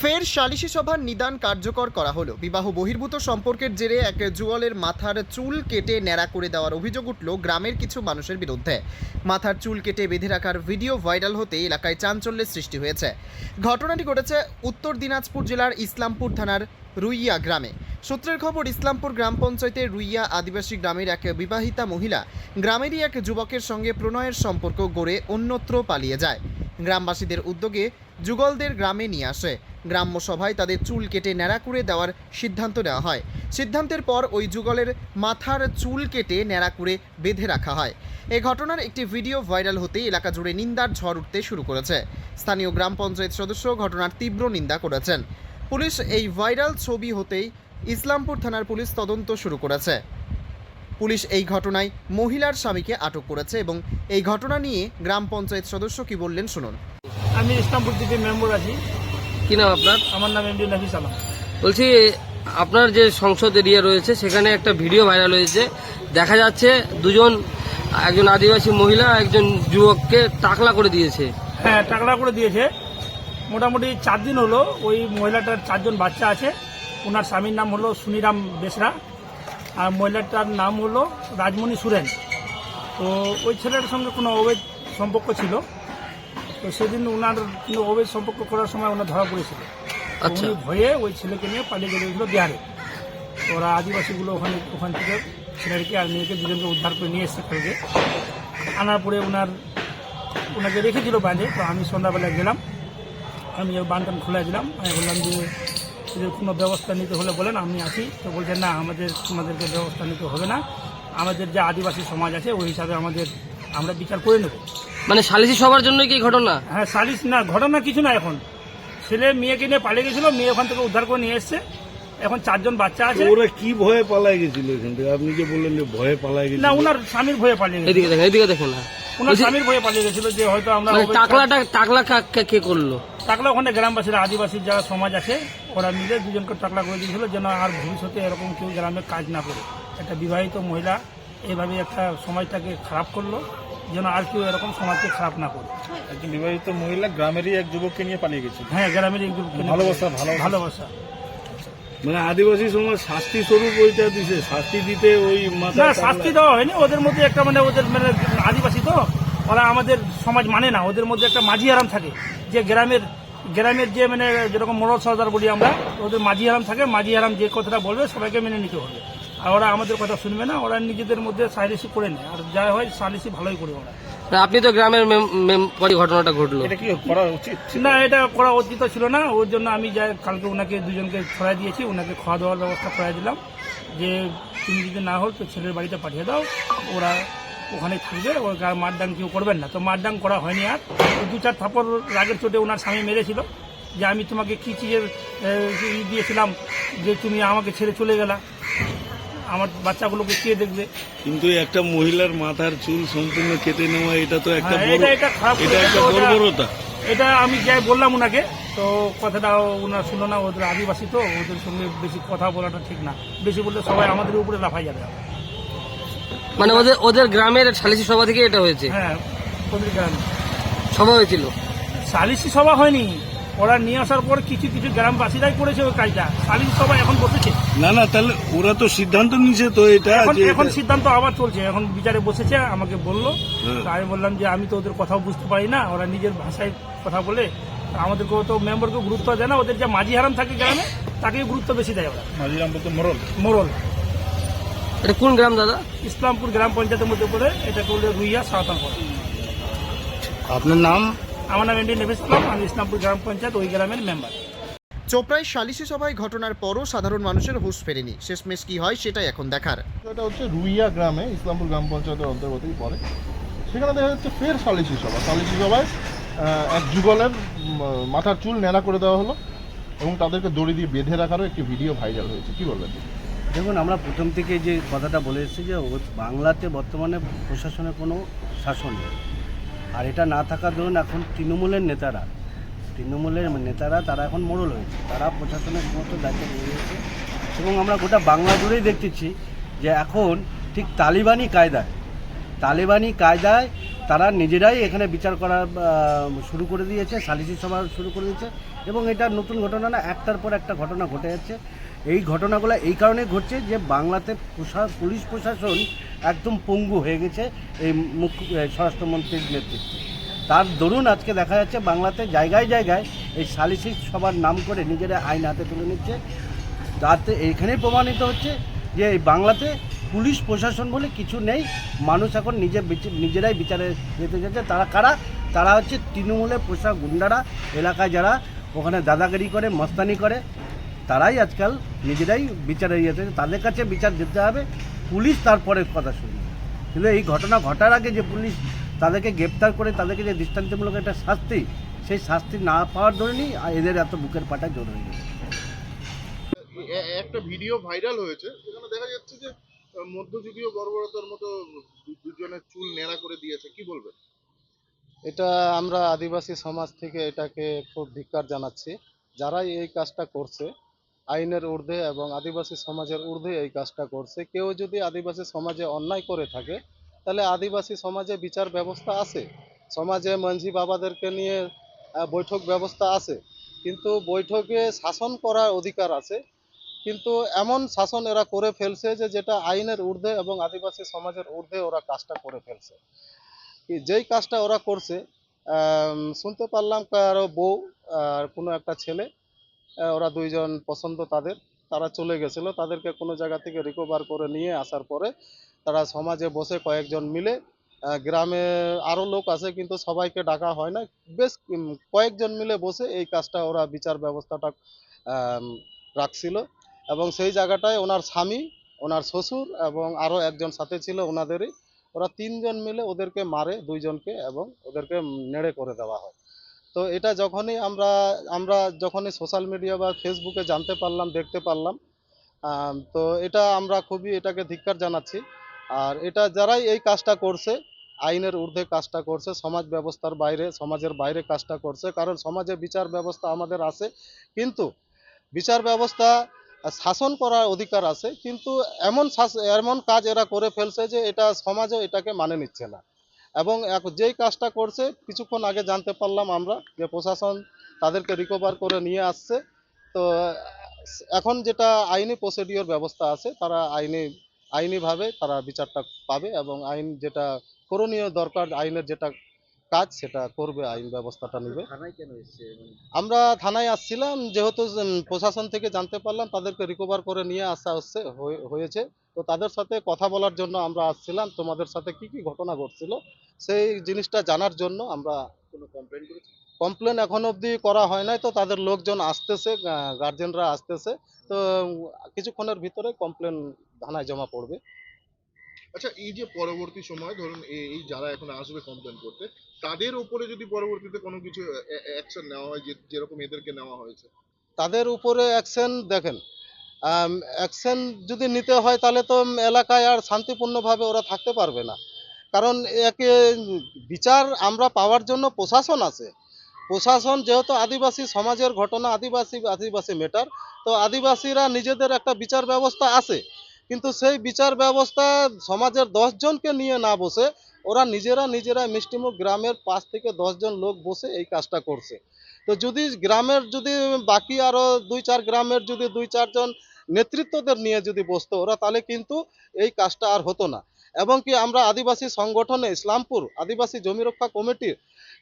ফের সালিশি সভার নিদান কার্যকর করা হলো। বিবাহ বহির্ভূত সম্পর্কের জেরে এক যুগলের মাথার চুল কেটে ন্যাড়া করে দেওয়ার অভিযোগ উঠল গ্রামের কিছু মানুষের বিরুদ্ধে। মাথার চুল কেটে বেঁধে রাখার ভিডিও ভাইরাল হতে এলাকায় চাঞ্চল্যের সৃষ্টি হয়েছে। ঘটনাটি ঘটেছে উত্তর দিনাজপুর জেলার ইসলামপুর থানার রুইয়া গ্রামে। সূত্রের খবর, ইসলামপুর গ্রাম পঞ্চায়েতের রুইয়া আদিবাসী গ্রামের এক বিবাহিতা মহিলা গ্রামেরই এক যুবকের সঙ্গে প্রণয়ের সম্পর্ক গড়ে অন্যত্র পালিয়ে যায়। গ্রামবাসীদের উদ্যোগে যুগলদের গ্রামে নিয়ে আসে। গ্রাম্য সভায় তাদের চুল কেটে ন্যাড়া করে দেওয়ার সিদ্ধান্ত নেওয়া হয়। সিদ্ধান্তের পর ওই যুগলের মাথার চুল কেটে ন্যাড়া করে বেঁধে রাখা হয়। এ ঘটনার একটি ভিডিও ভাইরাল হতেই এলাকা জুড়ে নিন্দার ঝড় উঠতে শুরু করেছে। স্থানীয় গ্রাম পঞ্চায়েত সদস্য ঘটনার তীব্র নিন্দা করেছেন। পুলিশ এই ভাইরাল ছবি হতেই ইসলামপুর থানার পুলিশ তদন্ত শুরু করেছে। পুলিশ এই ঘটনায় মহিলার স্বামীকে আটক করেছে এবং এই ঘটনা নিয়ে গ্রাম পঞ্চায়েত সদস্য কি বললেন শুনুন। আমি ইসলামপুর থেকে মেম্বার আছি। কি নাম আপনার? আমার নাম এমডি নাফিস আলম। বলছি আপনার যে সংসদ এরিয়া রয়েছে সেখানে একটা ভিডিও ভাইরাল হয়েছে। দেখা যাচ্ছে দুজন একজন আদিবাসী মহিলা একজন যুবককে টাকলা করে দিয়েছে। হ্যাঁ টাকলা করে দিয়েছে। মোটামুটি চার দিন হলো ওই মহিলাটার চারজন বাচ্চা আছে। ওনার স্বামীর নাম হলো সুনিরাম বেসরা আর মহিলাটার নাম হলো রাজমণি সুরেন। তো ওই ছেলেটার সঙ্গে কোনো অবৈধ সম্পর্ক ছিল। তো সেদিন ওনার কিন্তু অবৈধ সম্পর্ক করার সময় ওনার ধরা পড়েছিল। আচ্ছা। উনি ভয়ে ওই ছেলেকে নিয়ে পালিয়ে চলে গেছিল বিহারে। তো ওরা আদিবাসীগুলো ওখানে ওখান থেকে ছেলেকে আর মেয়েকে দুজনকে উদ্ধার করে নিয়ে এসছে কালকে। আনার পরে ওনার ওনাকে রেখেছিল বাঁধে তো আমি সন্ধ্যাবেলায় গেলাম। আমি ওই বানটান খুলে দিলাম। আমি বললাম যে এদের কোনো ব্যবস্থা নিতে হলে বলেন আমি আসি তো বলছেন না আমাদের তোমাদেরকে ব্যবস্থা নিতে হবে না। আমাদের যে আদিবাসী সমাজ আছে ওই হিসাবে আমাদের আমরা বিচার করে নেব। মানে সালিসি সবার জন্য কি ঘটনা? হ্যাঁ সালিশ না ঘটনা কিছু না এখন। ছেলে মেয়েকে নিয়ে পালিয়ে গেছিল মেয়ে ওখান থেকে উদ্ধার করে নিয়ে এসছে। এখন চারজন বাচ্চা আছে। ওরা কি ভয়ে পালায় গেছিল এখান থেকে? আপনি যে বললেন যে ভয়ে পালায় গেছিল। না ওনার স্বামীর ভয়ে পালিয়ে গেছিল। এদিকে দেখেন এদিকে দেখেন না। ওনার স্বামীর ভয়ে পালিয়ে গেছিল যে হয়তো আমরা মানে টাকলাটা টাকলা কা- কে- কে করল? টাকলা ওখানে গ্রামবাসীরা আদিবাসী যারা সমাজ আছে ওরা মিলে দুজনকে টাকলা করে দিয়েছিল যেন আর ভবিষ্যতে এরকম কেউ গ্রামে কাজ না করে। একটা বিবাহিত মহিলা এইভাবে একটা সমাজটাকে খারাপ করল। যেন আর কেউ এরকম সমাজকে খারাপ না করে। একজন বিবাহিত মহিলা গ্রামেরই এক যুবককে নিয়ে পালিয়ে গেছে। হ্যাঁ গ্রামের একটু ভালোবাসা, ভালোবাসা। ভালোবাসা। মানে আদিবাসী সমাজ শাস্তি স্বরূপ ওইটা দিছে। শাস্তি দিতে ওই মাথা না শাস্তি দেওয়া হয়নি। ওদের মধ্যে একটা মানে ওদের মানে আদিবাসী তো ওরা আমাদের সমাজ মানে না। ওদের মধ্যে একটা মাঝি আরাম থাকে। যে গ্রামের গ্রামের যে মানে যেরকম মোড়ল সর্দার বলি আমরা ওদের মাঝি আরাম থাকে। মাঝি আরাম যে কথাটা বলবে সবাইকে মেনে নিতে হবে। আর ওরা আমাদের কথা শুনবে না ওরা নিজেদের মধ্যে সালিসি করে নেয়। আর যা হয় সালিসি ভালোই করে ওরা। আপনি তো গ্রামের মেম- মেম- পরে ঘটনাটা ঘটলো। এটা কি করা উচিত না এটা করা অতীত ছিল না। ওর জন্য আমি যাই কালকে ওনাকে দুজনকে ছড়াই দিয়েছি ওনাকে খাওয়া দাওয়ার ব্যবস্থা করাই দিলাম। যে তুমি যদি না হল তো ছেলের বাড়িতে পাঠিয়ে দাও। ওরা ওখানে থাকবে ওর গা মারডাং কেউ করবেন না। তো মারডাং করা হয়নি আর। ওই দু চার থাপড় রাগের চোটে ওনার স্বামী মেরেছিল। যে আমি তোমাকে কী চিজের দিয়েছিলাম যে তুমি আমাকে ছেড়ে চলে গেলা। আমার বাচ্চাগুলোকে কে দেখবে? কিন্তু একটা মহিলার মাথার চুল সম্পূর্ণ কেটে নেওয়া এটা তো একটা হ্যাঁ, এটা এটা খারাপ এটা একটা বর্বরতা। এটা আমি যাই বললাম ওনাকে তো কথাটা ওনার শুনো না ওদের আদিবাসী তো ওদের সঙ্গে বেশি কথা বলাটা ঠিক না। বেশি বললে সবাই আমাদের উপরে লাফাই যাবে। মানে ওদের ওদের গ্রামের সালিসি সভা থেকে এটা হয়েছে? হ্যাঁ ওদের গ্রামে? সভা হয়েছিল? সালিসি সভা হয়নি। ওরা নিয়ে আসার পর কিছু কিছু গ্রামবাসীরাই করেছে ওই কাজটা। সালিসি সভা এখন বসেছে। না না তাহলে ওরা তো সিদ্ধান্ত নিছে তো এটা এখন সিদ্ধান্ত আবার চলছে। এখন বিচারে বসেছে আমাকে বলল। হ্যাঁ। আমি বললাম যে আমি তো ওদের কথাও বুঝতে পারি না ওরা নিজের ভাষায় কথা বলে। তা আমাদেরকেও তো মেম্বারকে গুরুত্ব দেয় না ওদের যে মাঝি হারাম থাকে গ্রামে তাকেই গুরুত্ব বেশি দেয় ওরা। মাঝিরাম বলতে মরল? মোরল। এটা কোন গ্রাম দাদা? ইসলামপুর গ্রাম পঞ্চায়েতের মধ্যে পড়ে এটা করলে রুইয়া সাঁওতাল পড়ে আপনার নাম? আমার নাম এমডি নেভিস ইসলাম আমি ইসলামপুর গ্রাম পঞ্চায়েত ওই গ্রামের মেম্বার। চোপড়ায় সালিশি সভায় ঘটনার পরও সাধারণ মানুষের হুঁশ ফেরেনি। শেষমেশ কি হয় সেটাই এখন দেখার। এটা হচ্ছে রুইয়া গ্রামে ইসলামপুর গ্রাম পঞ্চায়েতের অন্তর্গতই পড়ে। সেখানে দেখা যাচ্ছে ফের সালিশি সভা। সালিশি সভায় এক যুগলের মাথার চুল ন্যাড়া করে দেওয়া হলো এবং তাদেরকে দড়ি দিয়ে বেঁধে রাখারও একটি ভিডিও ভাইরাল হয়েছে। কি বলবেন? দেখুন আমরা প্রথম থেকে যে কথাটা বলে এসেছি যে বাংলাতে বর্তমানে প্রশাসনের কোনো শাসন নেই। আর এটা না থাকার দরুন এখন তৃণমূলের নেতারা তৃণমূলের নেতারা তারা এখন মোড়ল হয়েছে। তারা প্রশাসনের সমস্ত দায়িত্ব নিয়ে নিয়েছে। এবং আমরা গোটা বাংলা জুড়েই দেখতেছি যে এখন ঠিক তালিবানি কায়দায় তালিবানি কায়দায় তারা নিজেরাই এখানে বিচার করা শুরু করে দিয়েছে সালিসি সভা শুরু করে দিয়েছে। এবং এটা নতুন ঘটনা না, একটার পর একটা ঘটনা ঘটে যাচ্ছে। এই ঘটনাগুলো এই কারণে ঘটছে যে বাংলাতে প্রশা- পুলিশ প্রশাসন একদম পঙ্গু হয়ে গেছে এই মুখ্য স্বরাষ্ট্রমন্ত্রীর নেতৃত্বে। তার দরুন আজকে দেখা যাচ্ছে বাংলাতে জায়গায় জায়গায় এই সালিসি সবার নাম করে নিজেরা আইন হাতে তুলে নিচ্ছে। তাতে এইখানেই প্রমাণিত হচ্ছে যে এই বাংলাতে পুলিশ প্রশাসন বলে কিছু নেই। মানুষ এখন নিজে নিজেরাই বিচারে যেতে যাচ্ছে তারা কারা? তারা হচ্ছে তৃণমূলের পোষা গুন্ডারা। এলাকায় যারা ওখানে দাদাগিরি করে, মস্তানি করে তারাই আজকাল নিজেরাই বিচারে যেতে তাদের কাছে বিচার যেতে হবে পুলিশ তারপরে কথা শুনবে। কিন্তু এই ঘটনা ঘটার আগে যে পুলিশ তাদেরকে গ্রেপ্তার করে তাদেরকে যে দৃষ্টান্তমূলক একটা শাস্তি সেই শাস্তি না পাওয়ার ধরেনই এদের এত বুকের পাটা জোর হয়ে গেছে। একটা ভিডিও ভাইরাল হয়েছে সেখানে দেখা যাচ্ছে যে মধ্যযুগীয় বর্বরতার মতো দুজনের চুল ন্যাড়া করে দিয়েছে কি বলবেন? এটা আমরা আদিবাসী সমাজ থেকে এটাকে খুব ধিক্কার জানাচ্ছি। যারাই এই কাজটা করছে আইনের ঊর্ধ্বে এবং আদিবাসী সমাজের ঊর্ধ্বে এই কাজটা করছে। কেউ যদি আদিবাসী সমাজে অন্যায় করে থাকে, তাহলে আদিবাসী সমাজে বিচার ব্যবস্থা আছে। সমাজে মাঝি বাবাদেরকে নিয়ে বৈঠক ব্যবস্থা আছে। কিন্তু বৈঠকে শাসন করার অধিকার আছে। কিন্তু এমন শাসন এরা করে ফেলছে যে, যেটা আইনের ঊর্ধ্বে এবং আদিবাসী সমাজের ঊর্ধ্বে ওরা কাজটা করে ফেলছে। যেই কাজটা ওরা করছে শুনতে পারলাম কারও বউ আর কোনো একটা ছেলে ওরা দুইজন পছন্দ তাদের। তারা চলে গেছিল, তাদেরকে কোনো জায়গা থেকে রিকভার করে নিয়ে আসার পরে তারা সমাজে বসে কয়েকজন মিলে গ্রামে আরও লোক আছে কিন্তু সবাইকে ডাকা হয় না। বেশ কয়েকজন মিলে বসে এই কাজটা ওরা বিচার ব্যবস্থাটা রাখছিল। এবং সেই জায়গাটায় ওনার স্বামী, ওনার শ্বশুর এবং আরও একজন সাথে ছিল ওনাদেরই। ওরা তিনজন মিলে ওদেরকে মারে দুইজনকে এবং ওদেরকে নেড়ে করে দেওয়া হয়। তো এটা যখনই আমরা আমরা যখনই সোশ্যাল মিডিয়া বা ফেসবুকে জানতে পারলাম, দেখতে পারলাম তো এটা আমরা খুবই এটাকে ধিক্কার জানাচ্ছি। আর এটা যারাই এই কাজটা করছে, আইনের ঊর্ধ্বে কাজটা করছে, সমাজ ব্যবস্থার বাইরে, সমাজের বাইরে কাজটা করছে, কারণ সমাজে বিচার ব্যবস্থা আমাদের আছে, কিন্তু বিচার ব্যবস্থা, শাসন করার অধিকার আছে, কিন্তু এমন এমন কাজ এরা করে ফেলছে যে এটা সমাজও এটাকে মানে নিচ্ছে না। এবং যেই কাজটা করছে কিছুক্ষণ আগে জানতে পারলাম আমরা যে প্রশাসন তাদেরকে রিকভার করে নিয়ে আসছে। তো এখন যেটা আইনি প্রসিডিওর ব্যবস্থা আছে তারা আইনি আইনিভাবে তারা বিচারটা পাবে এবং আইন যেটা করণীয় দরকার আইনের যেটা কাজ সেটা করবে আইন ব্যবস্থাটা নেবে। আমরা থানায় আসছিলাম যেহেতু প্রশাসন থেকে জানতে পারলাম তাদেরকে রিকভার করে নিয়ে আসা হচ্ছে হয়ে- হয়েছে। তো তাদের সাথে কথা বলার জন্য আমরা আসছিলাম। তোমাদের সাথে কি কি ঘটনা ঘটছিল সেই জিনিসটা জানার জন্য আমরা কোনো কমপ্লেন করেছি। কমপ্লেন এখন অবধি করা হয় নাই তো তাদের লোকজন আসতেছে গার্জেনরা আসতেছে। তো কিছুক্ষণের ভিতরে কমপ্লেন থানায় জমা পড়বে। আচ্ছা এই যে পরবর্তী সময় ধরুন এই এই যারা এখন আসবে কমপ্লেন করতে তাদের উপরে যদি পরবর্তীতে কোনো কিছু অ্যাকশন নেওয়া হয় যেরকম এদেরকে নেওয়া হয়েছে? তাদের উপরে অ্যাকশন দেখেন অ্যাকশন যদি নিতে হয় তাহলে তো এলাকায় আর শান্তিপূর্ণভাবে ওরা থাকতে পারবে না। কারণ একে বিচার আমরা পাওয়ার জন্য প্রশাসন আছে। প্রশাসন যেহেতু আদিবাসী সমাজের ঘটনা, আদিবাসী আদিবাসী মেটার তো আদিবাসীরা নিজেদের একটা বিচার ব্যবস্থা আছে। কিন্তু সেই বিচার ব্যবস্থা সমাজের দশজনকে নিয়ে না বসে, ওরা নিজেরা নিজেরা মিষ্টিমুখ গ্রামের পাঁচ থেকে দশজন লোক বসে এই কাজটা করছে। তো যদি গ্রামের যদি বাকি আরও দুই চার, গ্রামের যদি দুই চারজন নেতৃত্বদের নিয়ে যদি বসতো ওরা, তাহলে কিন্তু এই কাজটা আর হতো না। এবং কি আমরা আদিবাসী সংগঠনে, ইসলামপুর আদিবাসী জমি রক্ষা কমিটির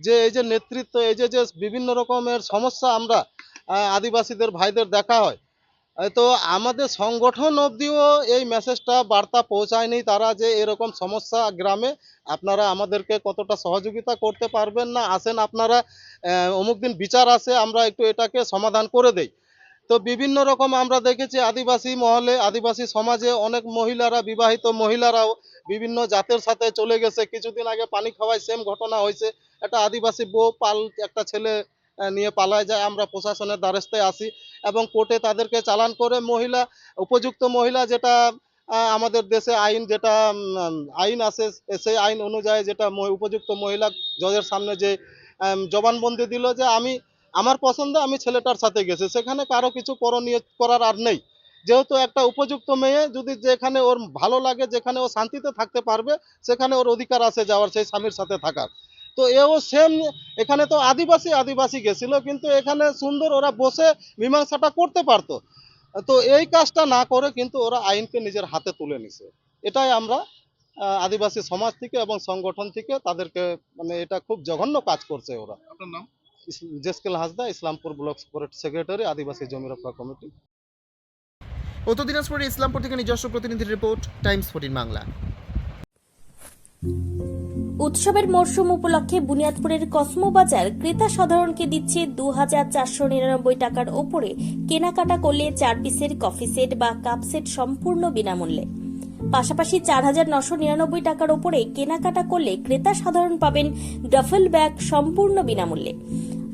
যে এই যে নেতৃত্ব, এই যে যে বিভিন্ন রকমের সমস্যা আমরা আদিবাসীদের, ভাইদের দেখা হয় তো আমাদের সংগঠন অবধিও এই মেসেজটা বার্তা পৌঁছায়নি তারা যে এরকম সমস্যা গ্রামে আপনারা আমাদেরকে কতটা সহযোগিতা করতে পারবেন না, আসেন আপনারা অমুক দিন বিচার আছে আমরা একটু এটাকে সমাধান করে দেই। তো বিভিন্ন রকম আমরা দেখেছি আদিবাসী মহলে, আদিবাসী সমাজে অনেক মহিলারা, বিবাহিত মহিলারাও বিভিন্ন জাতের সাথে চলে গেছে। কিছুদিন আগে পানি খাওয়ায় সেম ঘটনা হয়েছে। একটা আদিবাসী বউ পাল একটা ছেলে নিয়ে পালায় যায়। আমরা প্রশাসনের দ্বারস্থে আসি এবং কোর্টে তাদেরকে চালান করে মহিলা, উপযুক্ত মহিলা যেটা আমাদের দেশে আইন যেটা আইন আছে, সেই আইন অনুযায়ী যেটা উপযুক্ত মহিলা জজের সামনে যে জবানবন্দি দিল যে আমি আমার পছন্দে আমি ছেলেটার সাথে গেছি। সেখানে কারও কিছু করণীয় করার আর নেই। যেহেতু একটা উপযুক্ত মেয়ে, যদি যেখানে ওর ভালো লাগে, যেখানে ও শান্তিতে থাকতে পারবে, সেখানে ওর অধিকার আছে যাওয়ার, সেই স্বামীর সাথে থাকার। তো এও সেম এখানে তো আদিবাসী আদিবাসী গেছিল, কিন্তু এখানে সুন্দর ওরা বসে মীমাংসাটা করতে পারতো। তো এই কাজটা না করে কিন্তু ওরা আইনকে নিজের হাতে তুলে নিছে। এটাই আমরা আদিবাসী সমাজ থেকে এবং সংগঠন থেকে তাদেরকে মানে এটা খুব জঘন্য কাজ করছে ওরা। আপনার নাম? জেসকেল হাসদা ইসলামপুর ব্লক সেক্রেটারি আদিবাসী জমি রক্ষা কমিটি। উত্তর দিনাজপুরের ইসলামপুর থেকে নিজস্ব প্রতিনিধির রিপোর্ট টাইমস ফোর্টিন বাংলা। উৎসবের মরশুম উপলক্ষে বুনিয়াদপুরের কসমো বাজার ক্রেতা সাধারণকে দিচ্ছে দু হাজার চারশো নিরানব্বই টাকার ওপরে কেনাকাটা করলে চার পিসের কফি সেট বা কাপ সেট সম্পূর্ণ বিনামূল্যে। পাশাপাশি চার হাজার নশো নিরানব্বই টাকার ওপরে কেনাকাটা করলে ক্রেতা সাধারণ পাবেন ডাফেল ব্যাগ সম্পূর্ণ বিনামূল্যে।